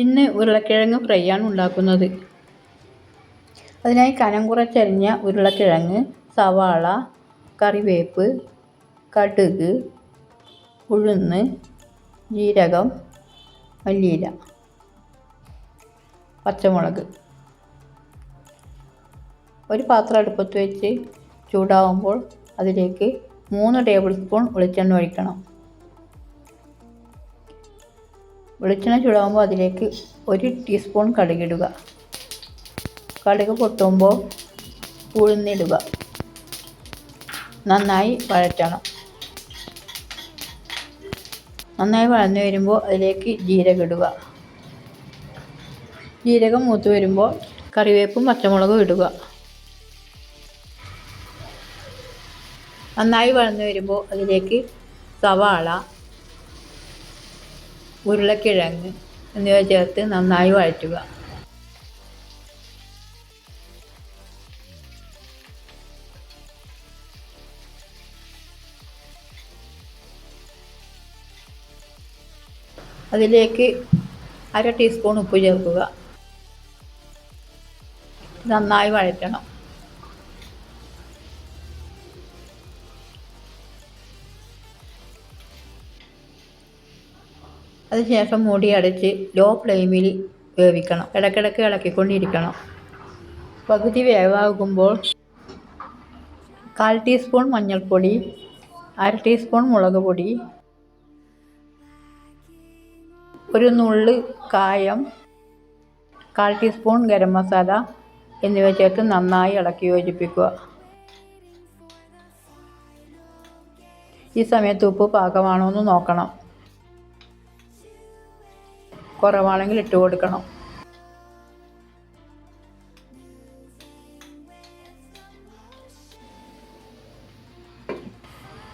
ഇന്ന് ഉരുളക്കിഴങ്ങ് ഫ്രൈ ആണ് ഉണ്ടാക്കുന്നത്. അതിനായി കനം കുറച്ചരിഞ്ഞ ഉരുളക്കിഴങ്ങ് സവാള കറിവേപ്പ് കടുക് ഉഴുന്ന് ജീരകം മല്ലിയില പച്ചമുളക്. ഒരു പാത്രം അടുപ്പത്ത് വെച്ച് ചൂടാവുമ്പോൾ അതിലേക്ക് മൂന്ന് ടേബിൾ സ്പൂൺ വെളിച്ചെണ്ണ ഒഴിക്കണം. വെളിച്ചെണ്ണ ചൂടാകുമ്പോൾ അതിലേക്ക് ഒരു ടീസ്പൂൺ കടുകിടുക കടുക് പൊട്ടുമ്പോൾ ഉഴുന്നിടുക. നന്നായി വഴറ്റണം. നന്നായി വഴന്നു വരുമ്പോൾ അതിലേക്ക് ജീരകം ഇടുക. ജീരകം മൂത്ത് വരുമ്പോൾ കറിവേപ്പും പച്ചമുളകും ഇടുക. നന്നായി വഴന്നു വരുമ്പോൾ അതിലേക്ക് സവാള ഉരുളക്കിഴങ്ങ് എന്നിവ ചേർത്ത് നന്നായി വഴറ്റുക. അതിലേക്ക് അര ടീസ്പൂൺ ഉപ്പ് ചേർക്കുക. നന്നായി വഴറ്റണം. അതിനുശേഷം മൂടി അടച്ച് ലോ ഫ്ലെയിമിൽ വേവിക്കണം. ഇടയ്ക്കിടയ്ക്ക് ഇളക്കിക്കൊണ്ടിരിക്കണം. പകുതി വേവാകുമ്പോൾ കാൽ ടീസ്പൂൺ മഞ്ഞൾപ്പൊടി അര ടീസ്പൂൺ മുളക് പൊടി ഒരു നുള്ള് കായം കാൽ ടീസ്പൂൺ ഗരം മസാല എന്നിവ ചേർത്ത് നന്നായി ഇളക്കി യോജിപ്പിക്കുക. ഈ സമയത്ത് ഉപ്പ് പാകമാണോ എന്ന് നോക്കണം. കുറവാണെങ്കിൽ ഇട്ട് കൊടുക്കണം.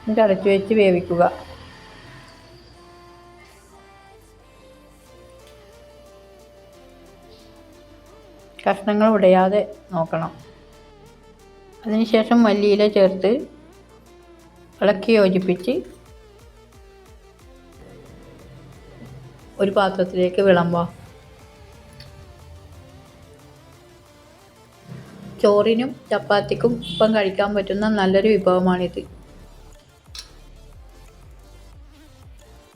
എന്നിട്ട് അടച്ചു വെച്ച് വേവിക്കുക. കഷ്ണങ്ങൾ ഉടയാതെ നോക്കണം. അതിനുശേഷം മല്ലിയില ചേർത്ത് ഇളക്കി യോജിപ്പിച്ച് ഒരു പാത്രത്തിലേക്ക് വിളമ്പാം ചോറിനും ചപ്പാത്തിക്കും ഒപ്പം കഴിക്കാൻ പറ്റുന്ന നല്ലൊരു വിഭവമാണിത്.